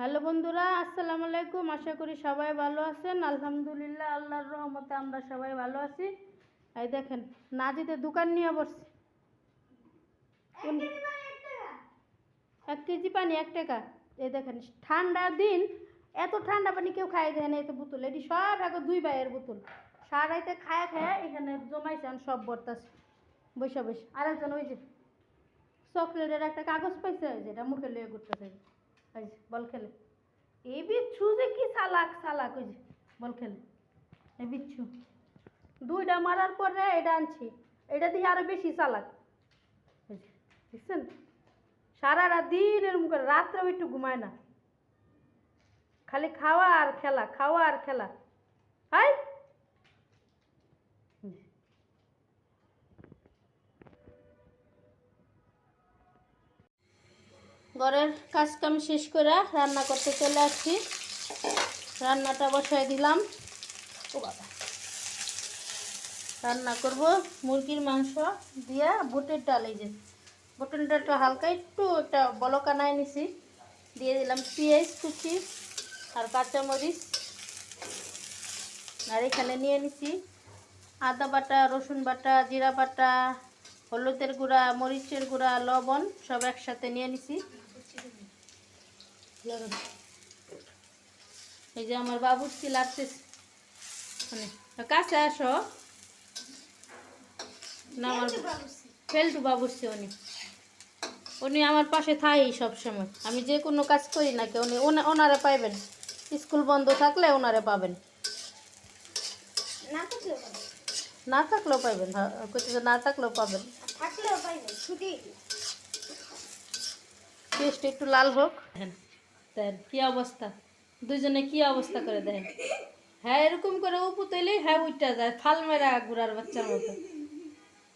Hello বন্ধুরা, আসসালামু আলাইকুম। আশা করি সবাই ভালো আছেন। আলহামদুলিল্লাহ, আল্লাহর রহমতে আমরা সবাই ভালো আছি। এই দেখেন নাজিতে দোকান নিয়ে বসছে। এক কেজি পানি, এক টাকা। এই দেখেন ঠান্ডার দিন, এত ঠান্ডা পানি কেউ খাই দেয় না এত বোতল। এটি সব আগে দুই বাইয়ের বোতল। সারাইতে খায় খায় এখানে জমাইছেন সব বর্তাছে। বৈশা বৈশা। আরেকজন ওই যে চকলেটের একটা কাগজ পাইছে যেটা মুখে লিয়ে ঘুরতেছে। বল খেলে। এই বিচ্ছু যে কি চালাক চালাক, ওই যে, বল খেলে। এই বিচ্ছু। দুইটা মারার পরে এটা আনছি। এটা দিয়ে আরও বেশি চালাক। দেখছেন? সারা রাত দিনের মুখে রাত্রেও একটু ঘুমায় না। খালি খাওয়া আর খেলা, খাওয়া আর খেলা। হাই ঘরের কাজকাম শেষ করে রান্না করতে চলে আসছি। রান্নাটা বসাই দিলাম। ও বাবা। রান্না করব মুরগির মাংস দিয়া বুটের ডাল এই যে। বুটের ডালটা হালকা একটু একটা বলকানায় নিছি। দিয়ে দিলাম পেঁয়াজ কুচি আর কাঁচামরিচ। আর এখানে নিয়ে নিছি আদা বাটা, রসুন বাটা, জিরা বাটা, হলুদের গুঁড়া, মরিচের গুঁড়া, লবণ সব একসাথে নিয়ে নিছি। এই যে আমার বাবুর্চি লাগতেছে। মানে কাছে আসো। না আমার ফেলটু বাবুর্চি। উনি। উনি আমার পাশে থাই সব সময় আমি যে কোনো কাজ করি না কেউ উনি ওনা- ওনারে পাইবেন। স্কুল বন্ধ থাকলে ওনারে পাবেন। না থাকলেও পাইবেন হ্যাঁ, না থাকলেও পাবেন। থাকলেও পাইবে ছুটি একটু লাল হোক। দেখেন দেখেন কি অবস্থা? দুইজনে কি অবস্থা করে দেখেন হ্যাঁ এরকম করে উপু তৈলে হ্যাঁ উইটা যায়, ফাল মেরা গুড়ার বাচ্চার মতো।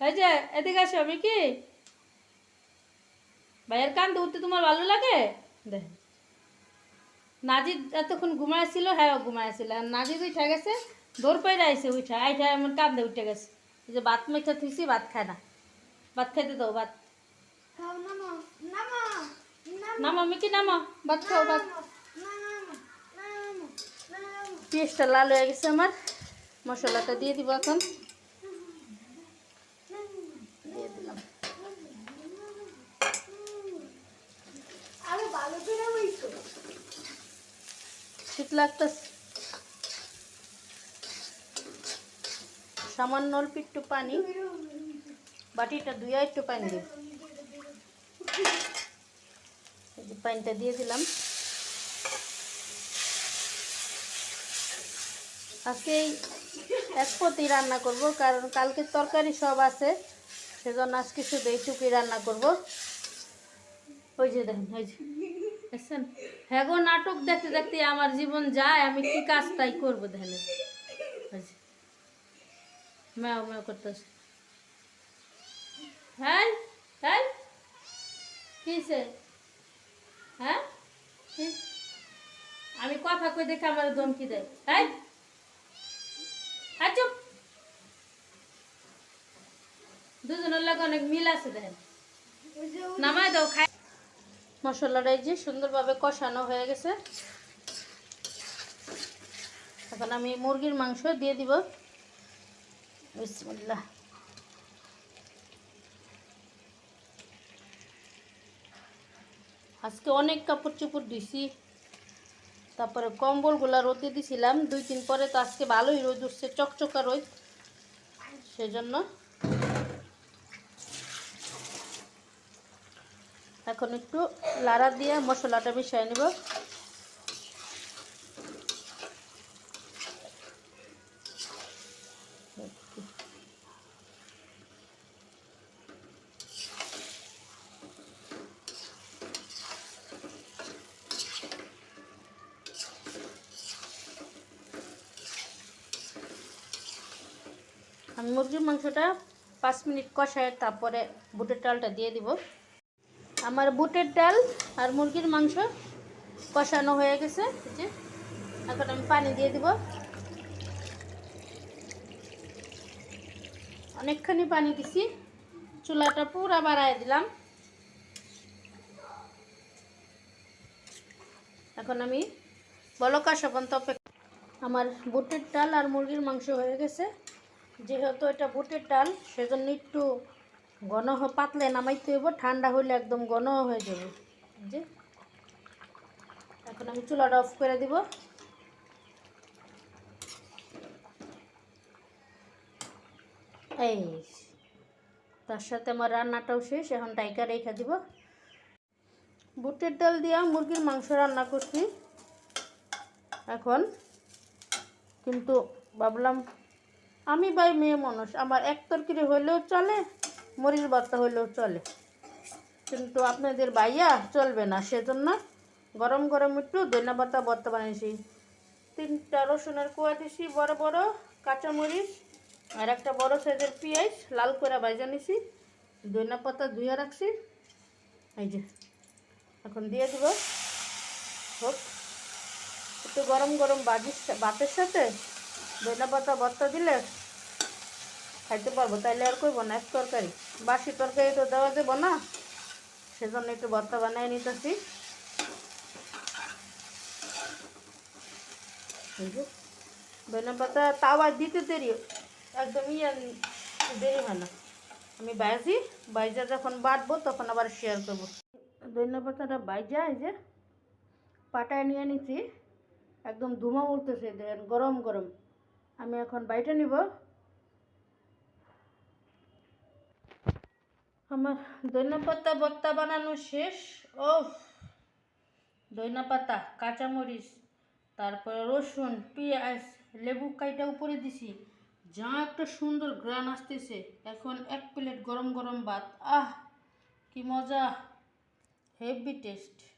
এই যে, এদিকে আসো, আমি কি? ভাইয়ের কান্দে উঠতে তোমার ভালো লাগে? দেখ নাজিদ এতক্ষণ ঘুমাইছিল হ্যাঁ ঘুমাইছিল আর নাজিদ উঠে গেছে, দৌড় পাইরা আইসে উঠা আইঠা এমন কান্দে উঠে গেছে। যে ভাত মেখা থুইছি, ভাত খায় না। ভাত খাইতে দাও, ভাত। খাও নামো নামো নামো। নামা মিকি নামা। ভাত খাও ভাত। পেঁয়াজটা লাল হয়ে গেছে আমার। মশলাটা দিয়ে দিব এখন। দিয়ে দিলাম। শীত লাগতেছে। সামান্য অল্প একটু পানি। বাটিটা ধুয়ে একটু পানি দিব এই যে পানিটা দিয়ে দিলাম। আজকে এক পতি রান্না করব, কারণ কালকে তরকারি সব আছে, সেজন্য আজকে শুধু এইটুকুই রান্না করব। ওই যে দেখেন, ওই যে। দেখছেন? হ্যাঁ গো, নাটক দেখতে দেখতে আমার জীবন যায়, আমি কি কাজ তাই করব দেখেন। ম্যাও ম্যাও করতেছে। হ্যাঁ হ্যাঁ কিসে হ্যাঁ? আমি কথা কই দেখে আমার ধমকি দেয়। হ্যাঁ চুপ! দুজনের লাগে অনেক মিল আছে দেখেন। নামায় দাও খাই মশলাটা এই যে সুন্দরভাবে কষানো হয়ে গেছে। এখন আমি মুরগির মাংস দিয়ে দিব। বিসমিল্লাহ। আজকে অনেক কাপড় চোপড় দিছি তারপরে কম্বলগুলা রোদে দিছিলাম। দুই দিন পরে তো আজকে ভালোই রোদ উঠছে, চকচকা রোদ। সেজন্য এখন একটু লাড়া দিয়ে মশলাটা মিশিয়ে নেব। আমি মুরগির মাংসটা পাঁচ মিনিট কষায় তারপরে বুটের ডালটা দিয়ে দিব। আমার বুটের ডাল আর মুরগির মাংস কষানো হয়ে গেছে যে। এখন আমি পানি দিয়ে দিব। অনেকখানি পানি দিছি, চুলাটা পুরা বাড়ায় দিলাম। এখন আমি বলকা সবন্ত অপেক্ষা আমার বুটের ডাল আর মুরগির মাংস হয়ে গেছে। যেহেতু এটা বুটের ডাল, সেজন্য একটু ঘন পাতলে নামাইতে হইব, ঠান্ডা হলে একদম ঘন হয়ে যাবে। যে। এখন আমি চুলাটা অফ করে দিব। এই, তার সাথে আমার রান্নাটাও শেষ, এখন ডাইকা রেখে দিব। বুটের ডাল দিয়া মুরগির মাংস রান্না করছি। এখন কিন্তু ভাবলাম আমি ভাই মেয়ে মানুষ, আমার এক তরকারি হইলেও চলে, মরিচ ভর্তা হইলেও চলে। কিন্তু আপনাদের ভাইয়া চলবে না, সেজন্য গরম গরম একটু ধনিয়া পাতা ভর্তা বানিয়েছি। তিনটা রসুনের কোয়া দিছি, বড় বড় কাঁচামরিচ আর একটা বড় সাইজের পেঁয়াজ, লাল করে ভাজা নিছি। ধনিয়া পাতা ধুয়ে রাখছি। এই যে, এখন দিয়ে দিব। হোক, একটু গরম গরম বাজির ভাতের সাথে ধনিয়া পাতা ভর্তা দিলে খাইতে পারব, তাইলে আর কইব না, এক তরকারি। বাসি তরকারি তো দেওয়া দেবো না, সেজন্য একটু ভর্তা বানিয়ে নিতেছি। ধনিয়া পাতা তাওয়া দিতে দেরি, একদম ইয়ে দেরি হয় না। আমি বাইজি, বাইজা যখন বাটবো তখন আবার শেয়ার করব। ধনিয়া পাতাটা বাইজা, এই যে, পাটায় নিয়ে নিছি, একদম ধুমা উঠতেছে গরম গরম। আমি এখন বাইটা নিব। আমার ধনিয়া পাতা বত্তা বানানো শেষ। ও ধনিয়া পাতা কাঁচামরিচ, তারপরে রসুন, পেঁয়াজ, লেবু কাইটা উপরে দিছি। যা একটা সুন্দর গ্রান আসতেছে। এখন এক প্লেট গরম গরম ভাত। আহ, কি মজা। Heavy taste